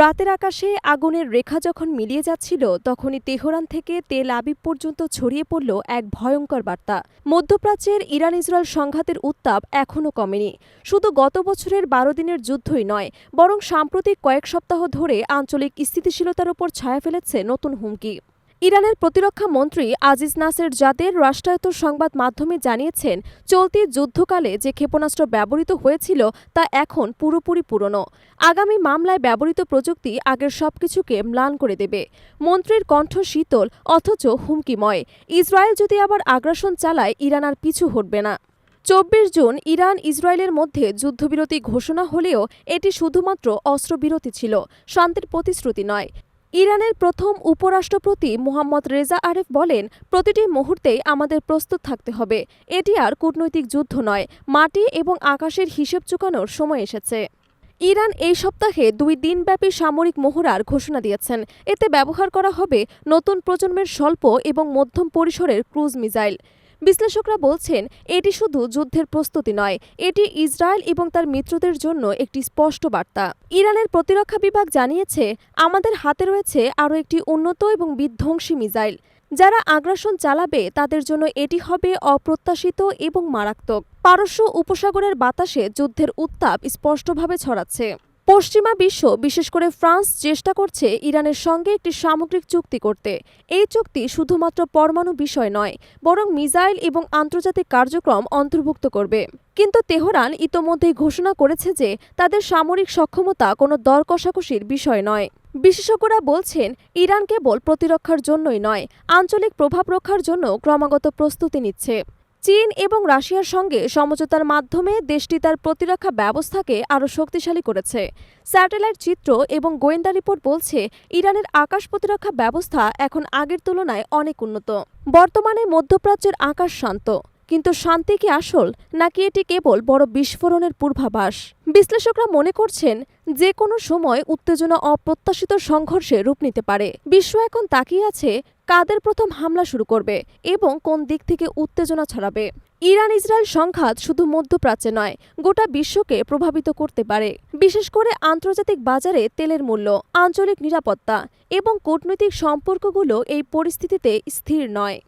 রাতের আকাশে আগুনের রেখা যখন মিলিয়ে যাচ্ছিল, তখনই তেহরান থেকে তেল আবিব পর্যন্ত ছড়িয়ে পড়ল এক ভয়ঙ্কর বার্তা। মধ্যপ্রাচ্যের ইরান ইসরায়েল সংঘাতের উত্তাপ এখনও কমেনি। শুধু গত বছরের বারো দিনের যুদ্ধই নয়, বরং সাম্প্রতিক কয়েক সপ্তাহ ধরে আঞ্চলিক স্থিতিশীলতার ওপর ছায়া ফেলেছে নতুন হুমকি। ইরানের প্রতিরক্ষা মন্ত্রী আজিজ নাসের জাদের রাষ্ট্রায়ত্ত সংবাদ মাধ্যমে জানিয়েছেন, চলতি যুদ্ধকালে যে ক্ষেপণাস্ত্র ব্যবহৃত হয়েছিল তা এখন পুরোপুরি পুরনো। আগামী মামলায় ব্যবহৃত প্রযুক্তি আগের সবকিছুকে ম্লান করে দেবে। মন্ত্রীর কণ্ঠ শীতল, অথচ হুমকিময়। ইসরায়েল যদি আবার আগ্রাসন চালায়, ইরান আর পিছু হটবে না। চব্বিশ জুন ইরান ইসরায়েলের মধ্যে যুদ্ধবিরতি ঘোষণা হলেও এটি শুধুমাত্র অস্ত্রবিরতি ছিল, শান্তির প্রতিশ্রুতি নয়। ইরানের প্রথম উপরাষ্ট্রপতি মোহাম্মদ রেজা আরেফ বলেন, প্রতিটি মুহূর্তেই আমাদের প্রস্তুত থাকতে হবে। এটি আর কূটনৈতিক যুদ্ধ নয়, মাটি এবং আকাশের হিসেব চুকানোর সময় এসেছে। ইরান এই সপ্তাহে দুই দিনব্যাপী সামরিক মহড়ার ঘোষণা দিয়েছেন। এতে ব্যবহার করা হবে নতুন প্রজন্মের স্বল্প এবং মধ্যম পরিসরের ক্রুজ মিসাইল। বিশ্লেষকরা বলছেন, এটি শুধু যুদ্ধের প্রস্তুতি নয়, এটি ইসরায়েল এবং তার মিত্রদের জন্য একটি স্পষ্ট বার্তা। ইরানের প্রতিরক্ষা বিভাগ জানিয়েছে, আমাদের হাতে রয়েছে আরও একটি উন্নত এবং বিধ্বংসী মিসাইল। যারা আগ্রাসন চালাবে, তাদের জন্য এটি হবে অপ্রত্যাশিত এবং মারাত্মক। পারস্য উপসাগরের বাতাসে যুদ্ধের উত্তাপ স্পষ্টভাবে ছড়াচ্ছে। পশ্চিমা বিশ্ব, বিশেষ করে ফ্রান্স, চেষ্টা করছে ইরানের সঙ্গে একটি সামগ্রিক চুক্তি করতে। এই চুক্তি শুধুমাত্র পরমাণু বিষয় নয়, বরং মিসাইল এবং আন্তর্জাতিক কার্যক্রম অন্তর্ভুক্ত করবে। কিন্তু তেহরান ইতোমধ্যেই ঘোষণা করেছে যে তাদের সামরিক সক্ষমতা কোনো দর কষাকষির বিষয় নয়। বিশেষজ্ঞরা বলছেন, ইরান কেবল প্রতিরক্ষার জন্যই নয়, আঞ্চলিক প্রভাব রক্ষার জন্য ক্রমাগত প্রস্তুতি নিচ্ছে। চীন এবং রাশিয়ার সঙ্গে সমঝোতার মাধ্যমে দেশটি তার প্রতিরক্ষা ব্যবস্থাকে আরও শক্তিশালী করেছে। স্যাটেলাইট চিত্র এবং গোয়েন্দা রিপোর্ট বলছে, ইরানের আকাশ প্রতিরক্ষা ব্যবস্থা এখন আগের তুলনায় অনেক উন্নত। বর্তমানে মধ্যপ্রাচ্যের আকাশ শান্ত, কিন্তু শান্তি কি আসল, নাকি এটি কেবল বড় বিস্ফোরণের পূর্বাভাস? বিশ্লেষকরা মনে করছেন, যে কোনো সময় উত্তেজনা অপ্রত্যাশিত সংঘর্ষে রূপ নিতে পারে। বিশ্ব এখন তাকিয়ে আছে কাদের প্রথম হামলা শুরু করবে এবং কোন দিক থেকে উত্তেজনা ছড়াবে? ইরান ইসরায়েল সংঘাত শুধু মধ্যপ্রাচ্যে নয়, গোটা বিশ্বকে প্রভাবিত করতে পারে। বিশেষ করে আন্তর্জাতিক বাজারে তেলের মূল্য, আঞ্চলিক নিরাপত্তা এবং কূটনৈতিক সম্পর্কগুলো এই পরিস্থিতিতে স্থির নয়।